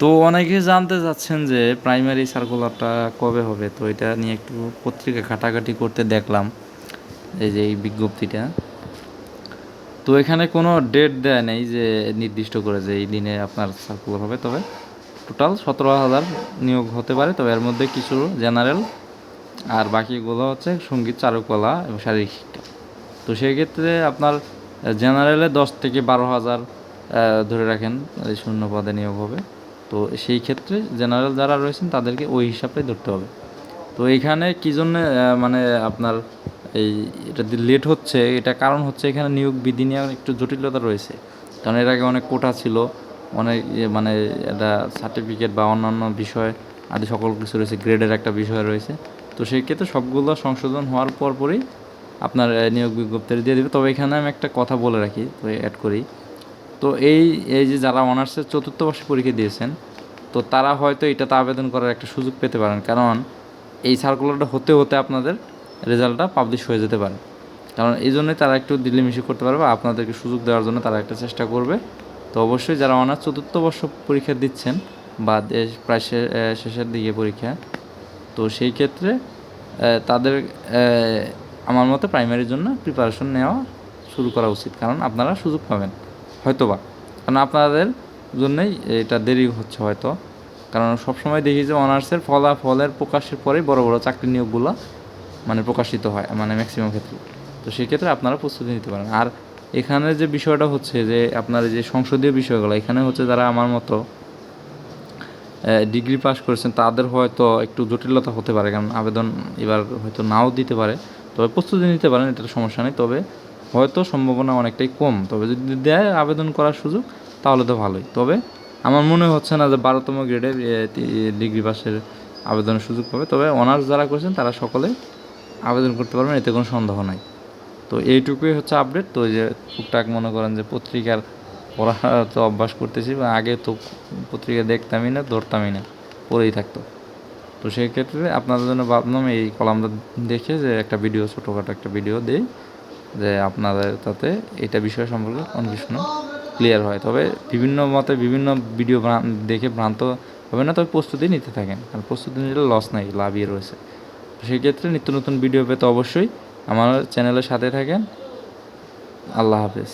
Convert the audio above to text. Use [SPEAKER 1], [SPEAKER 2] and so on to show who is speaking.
[SPEAKER 1] তো অনেকে জানতে চাচ্ছেন যে প্রাইমারি সার্কুলারটা কবে হবে? তো এটা নিয়ে একটু পত্রিকা ঘাটাঘাটি করতে দেখলাম, এই যে এই বিজ্ঞপ্তিটা। তো এখানে কোনো ডেট দেয় নেই যে নির্দিষ্ট করে যে এই দিনে আপনার সার্কুলার হবে, তবে টোটাল সতেরো হাজার নিয়োগ হতে পারে। তবে এর মধ্যে কিছু জেনারেল আর বাকিগুলো হচ্ছে সংগীত, চারুকলা এবং শারীরিক শিক্ষা। তো সেক্ষেত্রে আপনার জেনারেলে দশ থেকে বারো হাজার ধরে রাখেন শূন্য পদে নিয়োগ হবে। তো সেই ক্ষেত্রে জেনারেল যারা রয়েছেন তাদেরকে ওই হিসাবটাই ধরতে হবে। তো এখানে কী জন্যে মানে আপনার এই এটা লেট হচ্ছে, এটা কারণ হচ্ছে এখানে নিয়োগ বিধি নিয়ে একটু জটিলতা রয়েছে। কারণ এর আগে অনেক কোটা ছিল, অনেক মানে এটা সার্টিফিকেট বা অন্যান্য বিষয় আদি সকল কিছু রয়েছে গ্রেডের একটা বিষয় রয়েছে। তো সেই ক্ষেত্রে সবগুলো সংশোধন হওয়ার পরপরই আপনার নিয়োগ বিজ্ঞপ্তি দিয়ে দেবে। তবে এখানে আমি একটা কথা বলে রাখি অ্যাড করি। তো এই এই যে যারা অনার্সের চতুর্থ বর্ষে পরীক্ষা দিয়েছেন, তো তারা হয়তো এটাতে আবেদন করার একটা সুযোগ পেতে পারেন। কারণ এই সার্কুলারটা হতে হতে আপনাদের রেজাল্টটা পাবলিশ হয়ে যেতে পারে। কারণ এই জন্যই তারা একটু দিল্লিমিশি করতে পারবে আপনাদেরকে সুযোগ দেওয়ার জন্য তারা একটা চেষ্টা করবে। তো অবশ্যই যারা অনার্স চতুর্থ বর্ষ পরীক্ষা দিচ্ছেন বা প্রায় শেষের দিকে পরীক্ষা, তো সেই ক্ষেত্রে তাদের আমার মতে প্রাইমারির জন্য প্রিপারেশন নেওয়া শুরু করা উচিত। কারণ আপনারা সুযোগ পাবেন। হয়তোবা। কারণ আপনাদের জন্যই এটা দেরি হচ্ছে হয়তো। কারণ সবসময় দেখি যে অনার্সের ফলাফলের প্রকাশের পরেই বড় বড় চাকরি নিয়োগগুলো মানে প্রকাশিত হয় মানে ম্যাক্সিমাম ক্ষেত্রে। তো সেক্ষেত্রে আপনারা প্রস্তুতি নিতে পারেন। আর এখানে যে বিষয়টা হচ্ছে যে আপনার যে সংসদীয় বিষয়গুলো, এখানে হচ্ছে যারা আমার মতো ডিগ্রি পাস করেছেন, তাদের হয়তো একটু জটিলতা হতে পারে। কারণ আবেদন এবার হয়তো নাও দিতে পারে। তবে প্রস্তুতি নিতে পারেন এটা সমস্যা নেই। তবে হয়তো সম্ভাবনা অনেকটাই কম। তবে যদি দেয় আবেদন করার সুযোগ, তাহলে তো ভালোই। তবে আমার মনে হচ্ছে না যে বারোতম গ্রেডে ডিগ্রি পাসের আবেদনের সুযোগ পাবে। তবে অনার্স যারা করেছেন, তারা সকলে আবেদন করতে পারবেন, এতে কোনো সন্দেহ নাই। তো এইটুকুই হচ্ছে আপডেট তো যে টুকটাক মনে করেন যে পত্রিকার পড়া তো অভ্যাস করতেছি, বা আগে তো পত্রিকা দেখতামই না, ধরতামই না, পড়েই থাকতো। তো সেই ক্ষেত্রে আপনাদের জন্য ভাবলাম এই কলামটা দেখে যে একটা ভিডিও, ছোটোখাটো একটা ভিডিও দিই। যে আপনাদের তাতে এটা বিষয় সম্পর্কে কনফিউশন ক্লিয়ার হয়। তবে বিভিন্ন মতে বিভিন্ন ভিডিও দেখে ভ্রান্ত হবে না, তবে প্রস্তুতি নিতে থাকেন। কারণ প্রস্তুতি নিলে লস নাই, লাভই রয়েছে। সেক্ষেত্রে নিত্য নতুন ভিডিও পেতে অবশ্যই আমার চ্যানেলের সাথে থাকেন। আল্লাহ হাফেজ।